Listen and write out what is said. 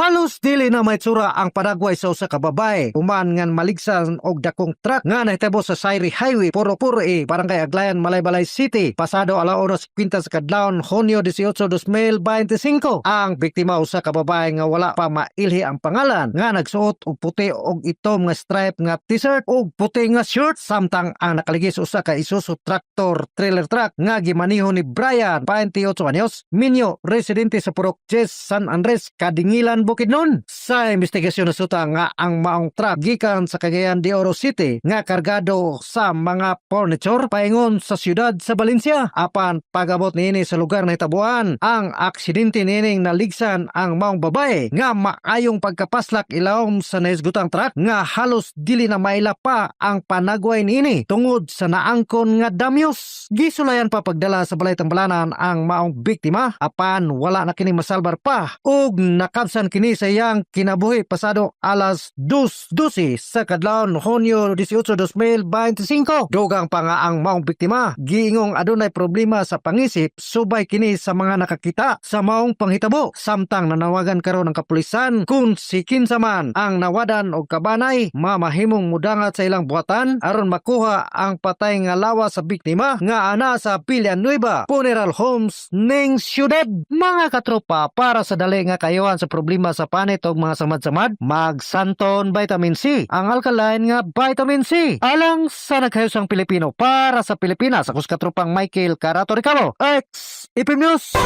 Halos dili na may tsura ang padagway sa usa ka. Human ngan maligsan og dakong truck nga nahitabo sa Sairi Highway, Puro-Puro e, Barangay Aglayan, Malaybalay City. Pasado alaoras 50 sa kadlawon, Hunyo 18, 2025. Ang biktima usa ka babae nga wala pa mailhi ang pangalan nga nagsuot og puti og itom nga stripe nga t-shirt ug puti nga shirt samtang ang nakaligis usa ka Isuzu tractor trailer truck nga gimaniho ni Brian 28 anyos minyo residente sa Purok Jess San Andres Kadingilan Bukidnon sa investigasyon na suta nga ang maong truck gikan sa Cagayan de Oro City nga kargado sa mga furniture paingon sa siyudad sa Valencia. Apan pagabot niini sa lugar na hitabuan ang aksidente nining naligsan ang maong babae nga maayong pagkapaslak ilawom sa naisgutang truck nga halos dili na maila pa ang panagway niini tungod sa naangkon nga damyos. Gisulayan pa pagdala sa balay tambalanan ang maong biktima. Apan wala na kini masalbar pa ug nakabsan kini sa iyang kinabuhi pasado alas 2.12 sa kadlawon Hunyo 18, 2025 dugang pa nga ang maong biktima giingong adunay problema sa pangisip subay kini sa mga nakakita sa maong panghitabo. Samtang nanawagan karon ng kapulisan kung si kinsa man ang nawadan og kabanay mamahimong mudangat sa ilang buhatan aron makuha ang patay nga lawa sa biktima nga ana sa Villanueva Funeral Homes ning syudad mga katropa para sa dali nga kayuhan sa problema sa panit og mga samad-samad magsanton vitamin C. Ang alkaline nga vitamin C. Alang sa naghayosang Pilipino para sa Pilipinas ako sa katropang Michael Carato Ricamo ex Ipim News